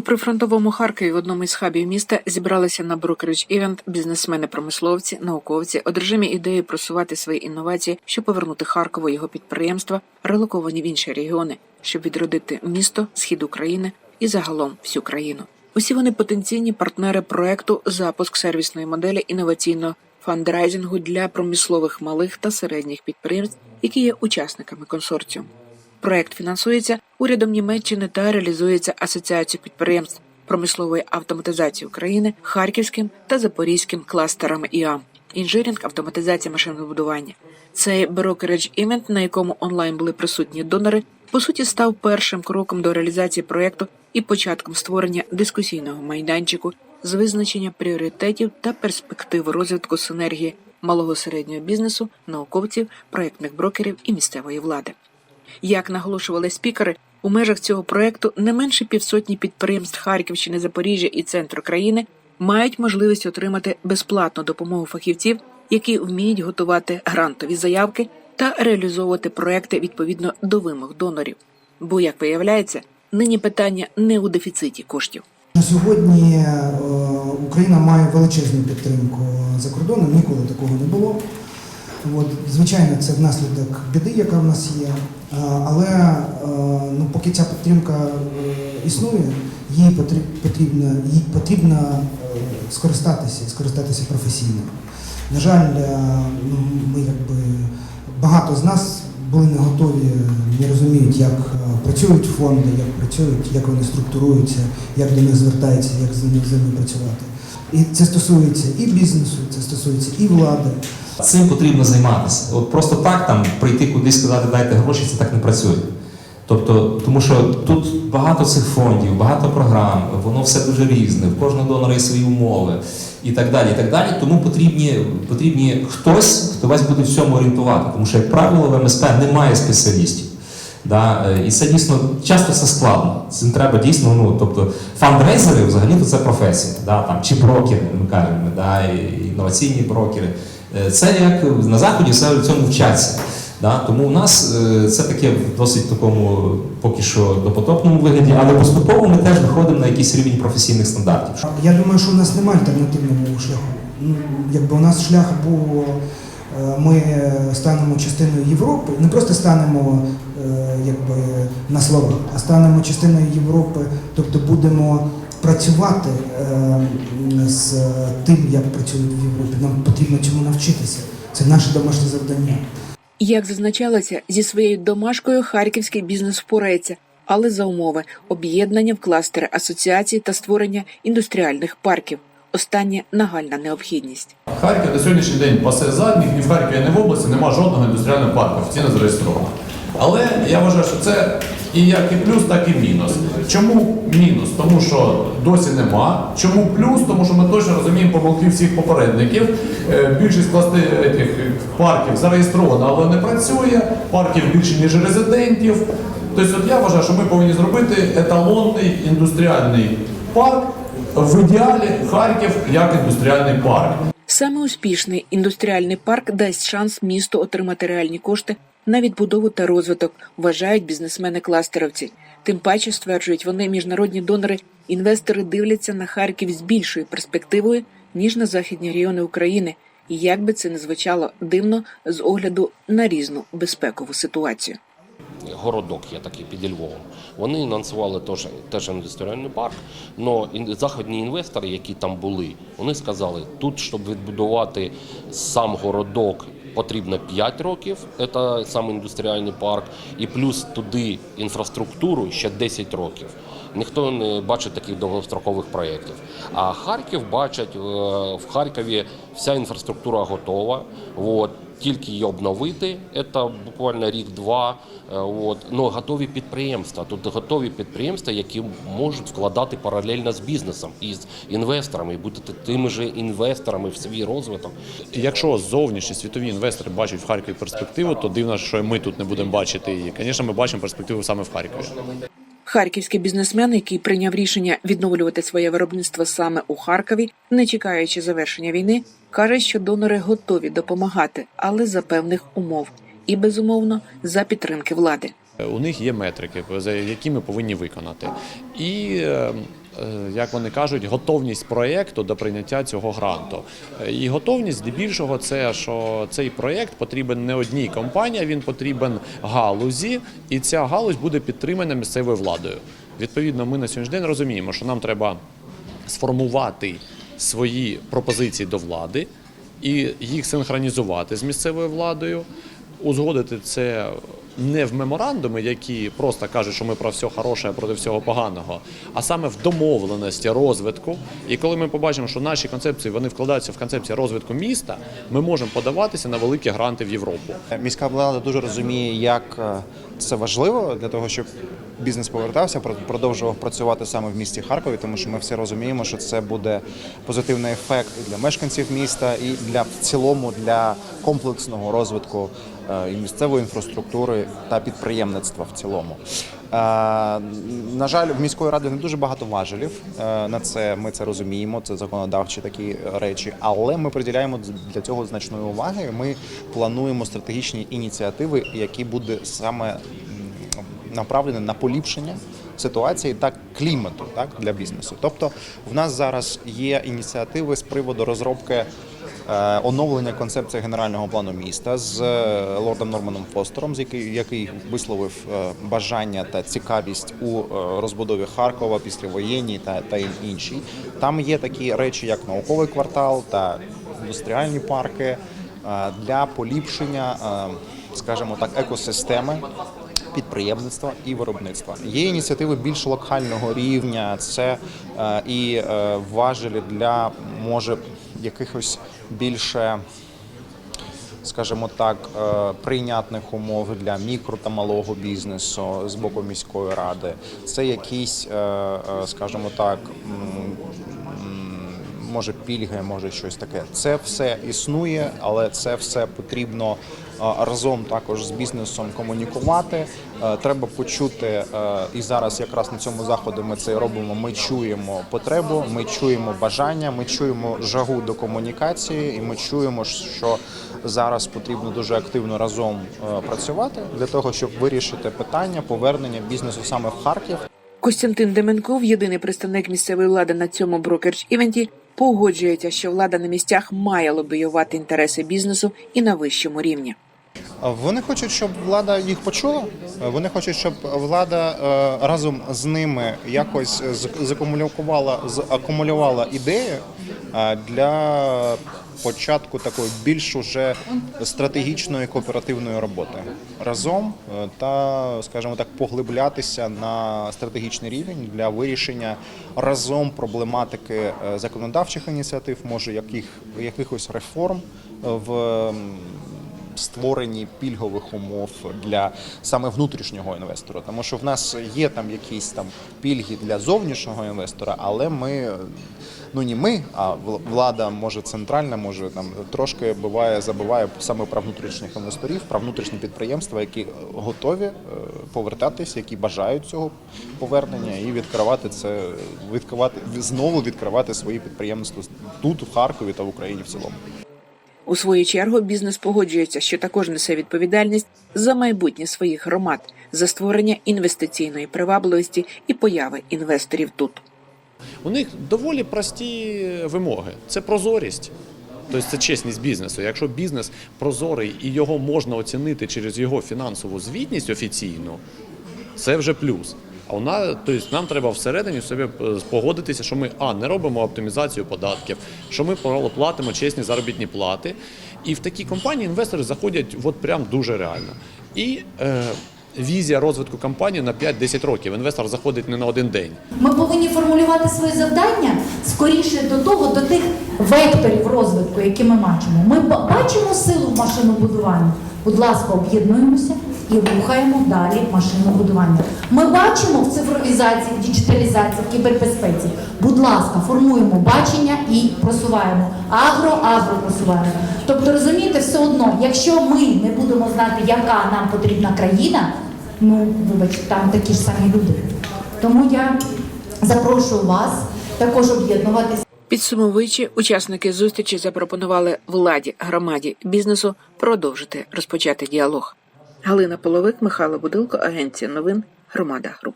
У прифронтовому Харкові в одному із хабів міста зібралися на брокеридж івент бізнесмени-промисловці, науковці, одержимі ідеї просувати свої інновації, щоб повернути Харкову його підприємства, релоковані в інші регіони, щоб відродити місто, схід України і загалом всю країну. Усі вони потенційні партнери проекту запуск сервісної моделі інноваційного фандрайзингу для промислових малих та середніх підприємств, які є учасниками консорціуму. Проект фінансується урядом Німеччини та реалізується Асоціацією підприємств промислової автоматизації України, Харківським та Запорізьким кластерами ІАМ, інжирінг, автоматизація машинобудування. Цей брокередж івент, на якому онлайн були присутні донори, по суті став першим кроком до реалізації проекту і початком створення дискусійного майданчику з визначення пріоритетів та перспектив розвитку синергії малого середнього бізнесу, науковців, проектних брокерів і місцевої влади. Як наголошували спікери, у межах цього проекту не менше півсотні підприємств Харківщини, Запоріжжя і центру країни мають можливість отримати безплатну допомогу фахівців, які вміють готувати грантові заявки та реалізовувати проекти відповідно до вимог донорів. Бо, як виявляється, нині питання не у дефіциті коштів. На сьогодні е, Україна має величезну підтримку за кордоном, ніколи такого не було. От, звичайно, це внаслідок біди, яка в нас є. Але ну, поки ця підтримка е, існує, їй потрібно, їй потрібно е, скористатися, скористатися професійно. На жаль, е, ну, ми якби багато з нас були не готові, не розуміють, як працюють фонди, як працюють, як вони структуруються, як до них звертаються, як з ними працювати. І це стосується і бізнесу, це стосується і влади. Цим потрібно займатися. От просто так там прийти кудись сказати дайте гроші, це так не працює. Тобто, тому що тут багато цих фондів, багато програм, воно все дуже різне, в кожного донора є свої умови і так далі. і так далі. Тому потрібні, потрібні хтось, хто вас буде в цьому орієнтувати. Тому що, як правило, в МСП немає спеціалістів. Да? е, І це дійсно часто це складно. Цим треба дійсно, ну тобто фандрейзери взагалі то це професія, да? там, чи брокери, ми кажемо, да? і інноваційні брокери. Е, Це як на заході все в цьому вчаться. Да? Тому у нас е, це таке в досить такому поки що допотопному вигляді, але поступово ми теж виходимо на якийсь рівень професійних стандартів. Я думаю, що у нас немає альтернативного шляху. Ну, якби у нас шлях був, ми станемо частиною Європи, не просто станемо е, якби, на словах, а станемо частиною Європи, тобто будемо працювати е, з тим, як працюють в Європі. Нам потрібно цьому навчитися. Це наше домашнє завдання. Як зазначалося, зі своєю домашкою харківський бізнес впорається, але за умови об'єднання в кластери асоціацій та створення індустріальних парків. Останнє нагальна необхідність. Харків на сьогоднішній день пасе задніх, ні в Харкові, ні в області немає жодного індустріального парку офіційно зареєстрованого. Але я вважаю, що це і як і плюс, так і мінус. Чому мінус? Тому що досі нема. Чому плюс? Тому що ми точно розуміємо помилки всіх попередників. Е, Більшість класти тих парків зареєстрована, але не працює. Парків більше ніж резидентів. Тобто, от я вважаю, що ми повинні зробити еталонний індустріальний парк. В ідеалі Харків як індустріальний парк. Саме успішний індустріальний парк дасть шанс місту отримати реальні кошти на відбудову та розвиток, вважають бізнесмени-кластеровці. Тим паче стверджують вони, міжнародні донори, інвестори дивляться на Харків з більшою перспективою ніж на західні регіони України. І як би це не звучало дивно з огляду на різну безпекову ситуацію. Городок є такий під Львовом. Вони анонсували теж, теж індустріальний парк. але західні інвестори, які там були, вони сказали, тут, щоб відбудувати сам городок, потрібно 5 років, це сам індустріальний парк, і плюс туди інфраструктуру ще 10 років. Ніхто не бачить таких довгострокових проєктів. А Харків бачать, е, в Харкові вся інфраструктура готова. От, тільки її обновити, це буквально рік-два. Е, От. Ну, готові підприємства. Тут готові підприємства, які можуть вкладати паралельно з бізнесом і з інвесторами, і бути тими ж інвесторами в свій розвиток. Якщо зовнішні світові інвестори бачать в Харкові перспективу, то дивно, що ми тут не будемо бачити її. Звісно, ми бачимо перспективу саме в Харкові. Харківський бізнесмен, який прийняв рішення відновлювати своє виробництво саме у Харкові, не чекаючи завершення війни, каже, що донори готові допомагати, але за певних умов і безумовно за підтримки влади. У них є метрики, які ми повинні виконати. І е, е, як вони кажуть, готовність проєкту до прийняття цього гранту. Е, І готовність здебільшого це, що цей проєкт потрібен не одній компанії, він потрібен галузі, і ця галузь буде підтримана місцевою владою. Відповідно, ми на сьогоднішній день розуміємо, що нам треба сформувати свої пропозиції до влади і їх синхронізувати з місцевою владою, узгодити це не в меморандуми, які просто кажуть, що ми про все хороше, проти всього поганого, а саме в домовленості розвитку. І коли ми побачимо, що наші концепції вони вкладаються в концепцію розвитку міста, ми можемо подаватися на великі гранти в Європу. Міська влада дуже розуміє, як е, це важливо для того, щоб бізнес повертався, про- продовжував працювати саме в місті Харкові, тому що ми всі розуміємо, що це буде позитивний ефект і для мешканців міста, і для в цілому для комплексного розвитку е, і місцевої інфраструктури та підприємництва в цілому. Е, На жаль, в міської ради не дуже багато важелів е, на це. Ми це розуміємо. Це законодавчі такі речі, але ми приділяємо для цього значної уваги. Ми плануємо стратегічні ініціативи, які буде саме направлені на поліпшення ситуації та клімату так для бізнесу. Тобто, в нас зараз є ініціативи з приводу розробки. Е, Оновлення концепції генерального плану міста з е, лордом Норманом Фостером, з який, висловив е, бажання та цікавість у розбудові Харкова післявоєнній та, та іншій. Там є такі речі, як науковий квартал та індустріальні парки для поліпшення, скажімо так, екосистеми підприємництва і виробництва. Є ініціативи більш локального рівня, це е, і е, важелі для може якихось більше. Скажімо так, е, прийнятних умов для мікро та малого бізнесу з боку міської ради. Це якісь, е, е, скажімо так, може пільги, може щось таке. Це все існує, але це все потрібно разом також з бізнесом комунікувати. Е, Треба почути, е, і зараз якраз на цьому заході ми це робимо. Ми чуємо потребу, ми чуємо бажання, ми чуємо жагу до комунікації, і ми чуємо, що зараз потрібно дуже активно разом е, працювати для того, щоб вирішити питання повернення бізнесу саме в Харків. Костянтин Деменков, єдиний представник місцевої влади на цьому брокердж-івенті, погоджується, що влада на місцях має лобіювати інтереси бізнесу і на вищому рівні. Вони хочуть, щоб влада їх почула. Вони хочуть, щоб влада е, разом з ними якось закумулювала, закумулювала ідеї для початку такої більш уже стратегічної кооперативної роботи разом е, та, скажімо так, поглиблятися на стратегічний рівень для вирішення разом проблематики е, законодавчих ініціатив, може яких якихось реформ в. Створенні пільгових умов для саме внутрішнього інвестора, тому що в нас є там якісь там пільги для зовнішнього інвестора, але ми ну не ми, а влада може центральна, може там трошки буває забуває саме про внутрішніх інвесторів, про внутрішні підприємства, які готові е, повертатись, які бажають цього повернення і відкривати це, відкривати знову відкривати свої підприємства тут, в Харкові та в Україні в цілому. У свою чергу бізнес погоджується, що також несе відповідальність за майбутнє своїх громад, за створення інвестиційної привабливості і появи інвесторів тут. У них доволі прості вимоги. Це прозорість. Тобто це чесність бізнесу. Якщо бізнес прозорий і його можна оцінити через його фінансову звітність офіційну, це вже плюс. А нас, тобто нам треба всередині собі е, погодитися, що ми а не робимо оптимізацію податків, що ми платимо чесні заробітні плати. І в такі компанії інвестори заходять от прям дуже реально. І е, візія розвитку компанії на 5-10 років. Інвестор заходить не на один день. Ми повинні формулювати свої завдання скоріше до того, до тих векторів розвитку, які ми бачимо. Ми бачимо силу в машинобудуванні. Будь ласка, об'єднуємося і рухаємо далі машинобудування. Ми бачимо в цифровізації, в діджиталізації, в кібербезпеці. Будь ласка, формуємо бачення і просуваємо. Агро, агро просуваємо. Тобто, розумієте, все одно, якщо ми не будемо знати, яка нам потрібна країна, ну вибачте, там такі ж самі люди. Тому я запрошую вас також об'єднуватися. Підсумовуючи, учасники зустрічі запропонували владі, громаді, бізнесу продовжити розпочати діалог. Галина Половик, Михайло Будилко, Агенція новин, Громада Груп.